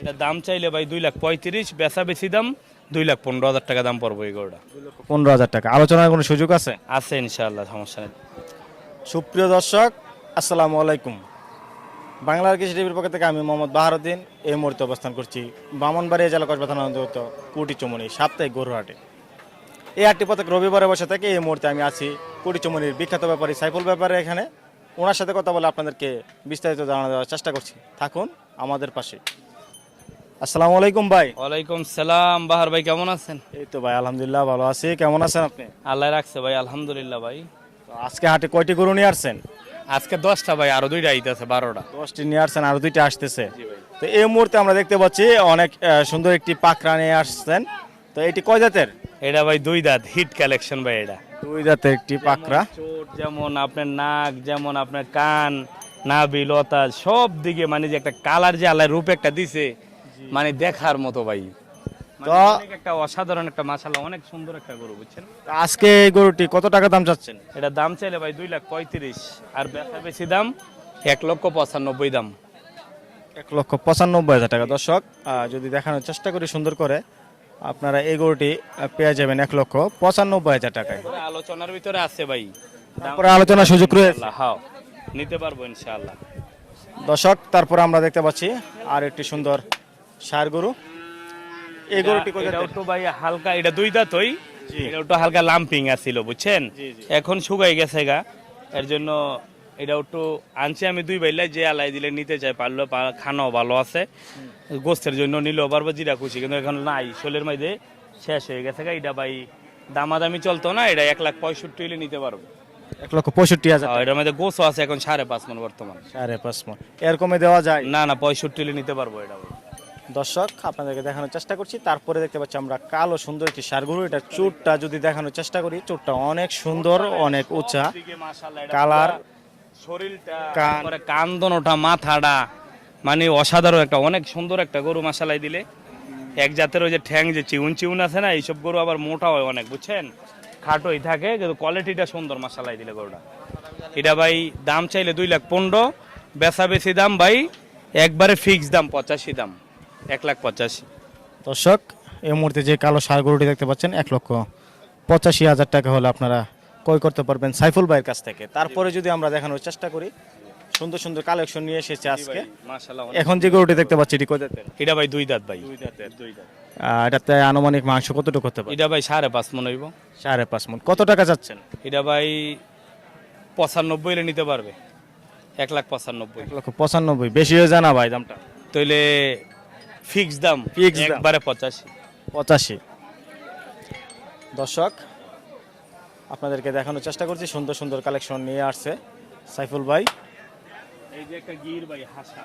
এটা দাম চাইলে ভাই দুই লাখ পঁয়ত্রিশ বেচা বেশি দাম দুই লাখ পনেরো হাজার টাকা দাম পড়ব এই গরুটা। পনেরো হাজার টাকা। আলোচনার কোনো সুযোগ আছে? আছে ইনশাআল্লাহ সমস্যা নেই। সুপ্রিয় দর্শক আসসালামু আলাইকুম। বাংলার কৃষি টিভির পক্ষ থেকে আমি মোহাম্মদ বাহারুদ্দিন। এই মুহূর্তে অবস্থান করছি বামনবাড়িয়া জেলা কসবা থানা অন্তর্গত কুটিচমনি সাপ্তাহিক গরুহাটে এই হাটটি প্রত্যেক রবিবারে বসে থাকে এই মুহূর্তে আমি আছি কুটিচমনির বিখ্যাত ব্যাপারী সাইফুল ব্যাপারে এখানে। ওনার সাথে কথা বলে আপনাদেরকে বিস্তারিত জানা দেওয়ার চেষ্টা করছি। থাকুন আমাদের পাশে। আসসালামু আলাইকুম ভাই। ওয়ালাইকুম সালাম বাহার ভাই কেমন আছেন? এই তো ভাই আলহামদুলিল্লাহ ভালো আছি। কেমন আছেন আপনি? আল্লাহ রাখছে ভাই আলহামদুলিল্লাহ ভাই। তো আজকে হাটে কয়টি গরু নিয়ে আসছেন? আজকে দশটা ভাই আরও দুইটা আইতে আছে বারোটা। দশটি নিয়ে আসছেন আরও দুইটা আসতেছে। তো এই মুহূর্তে আমরা দেখতে পাচ্ছি অনেক সুন্দর একটি পাকড়া নিয়ে আসছেন। তো এটি কয় জাতের? এটা ভাই দুই দাঁত হিট কালেকশন ভাই এটা। দুই দাঁতের একটি পাকড়া। চোট যেমন আপনার নাক যেমন আপনার কান নাভি লতা সব দিকে মানে যে একটা কালার যে আল্লাহ রূপ একটা দিছে মানে দেখার মতো ভাই। মানে তো- একটা অসাধারণ একটা মাশাআল্লাহ অনেক সুন্দর একটা গরু বুঝছেন? আজকে এই গরুটি কত টাকা দাম চাচ্ছেন? এটা দাম চাইলে ভাই দুই লাখ পঁয়ত্রিশ আর বেচা বেশি দাম এক লক্ষ পঁচানব্বই দাম। এক লক্ষ পঁচানব্বই হাজার টাকা। দর্শক যদি দেখানোর চেষ্টা করি সুন্দর করে আপনারা এই গরুটি পেয়ে যাবেন এক লক্ষ পঁচানব্বই হাজার টাকায়। আলোচনার ভিতরে আছে ভাই। তারপরে আলোচনার সুযোগ রয়েছে। হাও নিতে পারব ইনশাআল্লাহ। দর্শক তারপরে আমরা দেখতে পাচ্ছি আর একটি সুন্দর সার গরু। এই গরুটি এটা? ভাই হালকা এটা দুই দাঁত হই এটা একটু হালকা লাম্পিং আছিল বুঝছেন। এখন শুকাই গেছে গা। এর জন্য এটা একটু আনছি আমি দুই বাইলাই যে আলাই দিলে নিতে চাই পারল খানাও ভালো আছে। গোস্তের জন্য নিলেও পারব জিরা খুশি কিন্তু এখন নাই। শোলের মধ্যে শেষ হয়ে গেছে গা। এটা ভাই দামাদামি চলতো না এটা এক লাখ পঁয়ষট্টি হলে নিতে পারব। এক লক্ষ পঁয়ষট্টি হাজার এটার মধ্যে গোছও আছে এখন সাড়ে পাঁচ মন বর্তমান। সাড়ে পাঁচ মন। এরকমে দেওয়া যায়? না না পঁয়ষট্টি হলে নিতে পারব এটা। দর্শক আপনাদেরকে দেখানোর চেষ্টা করছি। তারপরে দেখতে পাচ্ছি আমরা কালো সুন্দর একটি সারগুরু এটা চুটটা যদি দেখানোর চেষ্টা করি চুটটা অনেক সুন্দর অনেক উঁচা। কালার, শরীরটা কান্দনটা মাথাটা মানে অসাধারণ একটা অনেক সুন্দর একটা গরু মাসালাই দিলে। এক জাতের ওই যে ঠ্যাং যে চিউন চিউন আছে না এইসব গরু আবার মোটা হয় অনেক বুঝছেন? খাটোই থাকে কিন্তু কোয়ালিটিটা সুন্দর মাসালাই দিলে গরুটা। এটা ভাই দাম চাইলে দুই লাখ পনেরো বেচা বেশি দাম ভাই একবারে ফিক্স দাম পঁচাশি দাম। এক লাখ পঁচাশি। দর্শক এই মুহূর্তে যে কালো সারগুরুটি দেখতে পাচ্ছেন এক লক্ষ পঁচাশি হাজার টাকা হলে আপনারা ক্রয় করতে পারবেন সাইফুল ভাইয়ের কাছ থেকে। তারপরে যদি আমরা দেখানোর চেষ্টা করি সুন্দর সুন্দর কালেকশন নিয়ে এসেছে আজকে। এখন যে গরুটি দেখতে পাচ্ছি এটি কয়? এটা ভাই দুই দাঁত ভাই। আহ, এটাতে আনুমানিক মাংস কতটুকু করতে পারে? এটা ভাই সাড়ে পাঁচ মনে হইব। সাড়ে পাঁচ মন। কত টাকা যাচ্ছেন? এটা ভাই পঁচানব্বই এলে নিতে পারবে। এক লাখ পঁচানব্বই। এক লক্ষ পঁচানব্বই। বেশি হয়ে যায় না ভাই দামটা? তাইলে ফিক্স দাম দাম। একবারে পঁচাশি। পঁচাশি। দর্শক আপনাদেরকে দেখানোর চেষ্টা করছি সুন্দর সুন্দর কালেকশন নিয়ে আসছে সাইফুল ভাই। এই যে একটা গির ভাই হাসা।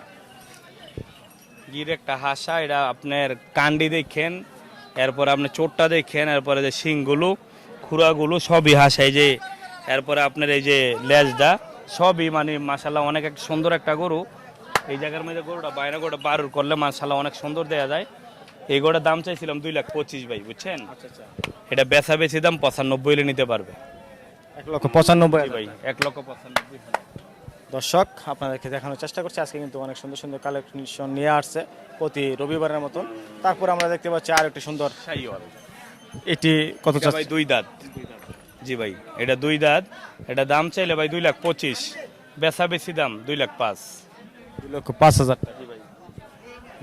গির একটা হাসা এটা আপনার কান্ডি দেখেন এরপরে আপনি চোটটা দেখেন এরপরে যে শিংগুলো খুরাগুলো সবই হাসা। এই যে এরপরে আপনার এই যে লেজটা সবই মানে মাসাল্লাহ অনেক একটা সুন্দর একটা গরু। এই জায়গার মধ্যে গরুটা বাইরে গরুটা বারুর করলে মাসাল্লাহ অনেক সুন্দর দেয়া যায়। এই গরুটার দাম চাইছিলাম দুই লাখ পঁচিশ ভাই বুঝছেন? এটা বেচা বেশি দাম পঁচানব্বই হলে নিতে পারবে। এক লক্ষ পঁচানব্বই ভাই এক লক্ষ পঁচানব্বই দর্শক আপনাদেরকে দেখানোর চেষ্টা করছি। আজকে কিন্তু অনেক সুন্দর সুন্দর কালেকশন নিয়ে আসছে প্রতি রবিবারের মতন। তারপর আমরা দেখতে পাচ্ছি আর একটি সুন্দর। এটি কত ভাই দুই দাঁত। জি ভাই এটা দুই দাঁত। এটা দাম চাইলে ভাই দুই লাখ পঁচিশ। বেচা বেশি দাম দুই লাখ পাঁচ। দুই লক্ষ পাঁচ হাজার টাকা।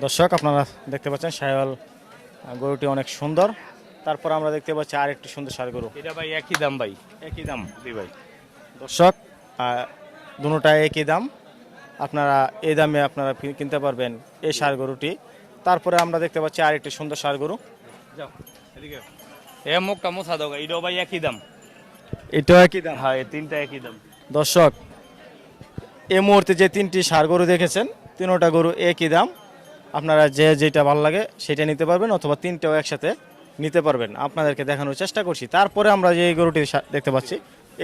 দর্শক আপনারা দেখতে পাচ্ছেন সাহেওয়াল গরুটি অনেক সুন্দর। তারপর আমরা দেখতে পাচ্ছি আর একটি সুন্দর সার গরু। এটা ভাই একই দাম ভাই একই দাম জি ভাই। দর্শক দুটা একই দাম। আপনারা এই দামে আপনারা কিনতে পারবেন এই সার গরুটি। তারপরে আমরা দেখতে পাচ্ছি আর একটি সুন্দর সার গরু। এ দাও এটাও ভাই একই দাম। এটাও একই দাম। হ্যাঁ এই তিনটা একই দাম। দর্শক এই মুহূর্তে যে তিনটি সার গরু দেখেছেন তিনোটা গরু একই দাম। আপনারা যে যেটা ভালো লাগে সেটা নিতে পারবেন অথবা তিনটাও একসাথে নিতে পারবেন। আপনাদেরকে দেখানোর চেষ্টা করছি। তারপরে আমরা যে এই গরুটি দেখতে পাচ্ছি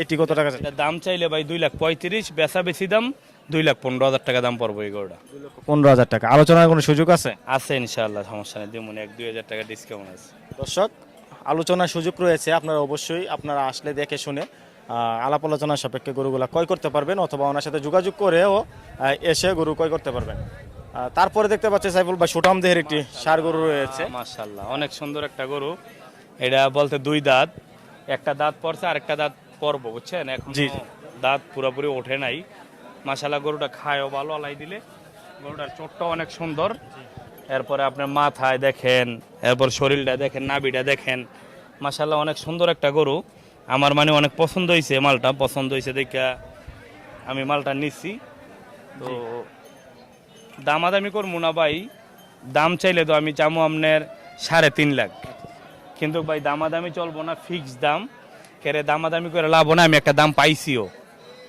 এটি কত টাকা? দাম চাইলে ভাই দুই লাখ পঁয়ত্রিশ বেচা বেশি দাম দুই লাখ পনেরো হাজার টাকা দাম পড়ব এই গরুটা। পনেরো হাজার টাকা। আলোচনার কোনো সুযোগ আছে? আছে ইনশাআল্লাহ সমস্যা নেই যেমন এক দুই হাজার টাকা ডিসকাউন্ট আছে। দর্শক আলোচনার সুযোগ রয়েছে আপনারা অবশ্যই আপনারা আসলে দেখে শুনে আলাপ আলোচনার সাপেক্ষে গরুগুলা ক্রয় করতে পারবেন অথবা ওনার সাথে যোগাযোগ করেও এসে গরু ক্রয় করতে পারবেন। তারপরে দেখতে পাচ্ছি সাইফুল ভাই সুঠাম দেহের একটি সার গরু রয়েছে। মাশাল্লাহ অনেক সুন্দর একটা গরু। এটা বলতে দুই দাঁত একটা দাঁত পড়ছে আর একটা দাঁত পরব বুঝছেন? এখন। দাঁত পুরোপুরি ওঠে নাই। মাশাল্লাহ গরুটা খায়ও ভালো আলাই দিলে। গরুটার চোটটা অনেক সুন্দর। এরপরে আপনার মাথায় দেখেন এরপর শরীরটা দেখেন নাভিটা দেখেন। মাশাল্লাহ অনেক সুন্দর একটা গরু। আমার মানে অনেক পছন্দ হয়েছে মালটা পছন্দ হয়েছে দেখা আমি মালটা নিচ্ছি তো দামাদামি করব না ভাই দাম চাইলে তো আমি চামো আপনার সাড়ে তিন লাখ। কিন্তু ভাই দামাদামি চলবো না ফিক্স দাম। কেরে দামাদামি করে লাভ না আমি একটা দাম পাইছিও।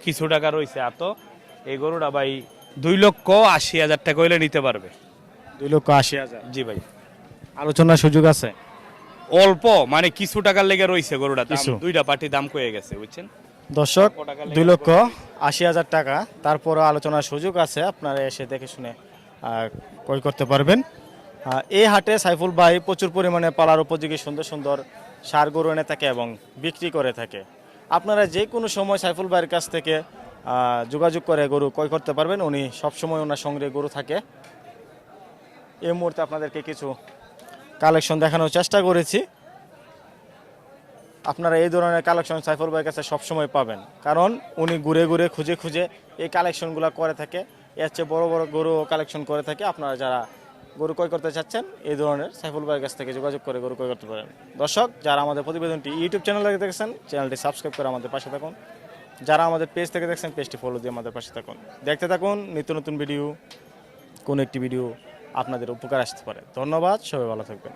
কিছু টাকা রয়েছে এত এই গরুটা ভাই দুই লক্ষ আশি হাজার টাকা হইলে নিতে পারবে। দুই লক্ষ আশি হাজার। জি ভাই। আলোচনার সুযোগ আছে? অল্প মানে কিছু টাকার লেগে রয়েছে গরুটা। কিছু। দুইটা পার্টি দাম কয়ে গেছে বুঝছেন? দর্শক দুই লক্ষ আশি হাজার টাকা। তারপরও আলোচনার সুযোগ আছে আপনারা এসে দেখে শুনে আহ, ক্রয় করতে পারবেন। আহ, এই হাটে সাইফুল ভাই প্রচুর পরিমাণে পালার উপযোগী সুন্দর সুন্দর সার গরু এনে থাকে এবং বিক্রি করে থাকে। আপনারা যে কোনো সময় সাইফুল ভাইয়ের কাছ থেকে আহ, যোগাযোগ করে গরু ক্রয় করতে পারবেন। উনি সবসময় ওনার সঙ্গে গরু থাকে। এই মুহূর্তে আপনাদেরকে কিছু কালেকশন দেখানোর চেষ্টা করেছি। আপনারা এই ধরনের কালেকশন সাইফুল ভাইয়ের কাছে সবসময় পাবেন। কারণ উনি ঘুরে ঘুরে, খুঁজে খুঁজে এই কালেকশনগুলো করে থাকে। এর চেয়ে বড়ো বড়ো গরু কালেকশন করে থাকে। আপনারা যারা গরু ক্রয় করতে চাচ্ছেন, এই ধরনের সাইফুল ভাইয়ের কাছ থেকে যোগাযোগ করে গরু ক্রয় করতে পারেন। দর্শক, যারা আমাদের প্রতিবেদনটি ইউটিউব চ্যানেল থেকে দেখছেন, চ্যানেলটি সাবস্ক্রাইব করে আমাদের পাশে থাকুন। যারা আমাদের পেজ থেকে দেখছেন, পেজটি ফলো দিয়ে আমাদের পাশে থাকুন। দেখতে থাকুন, নিত্য নতুন ভিডিও, কোন একটি ভিডিও আপনাদের উপকার আসতে পারে। ধন্যবাদ সবাই ভালো থাকবেন।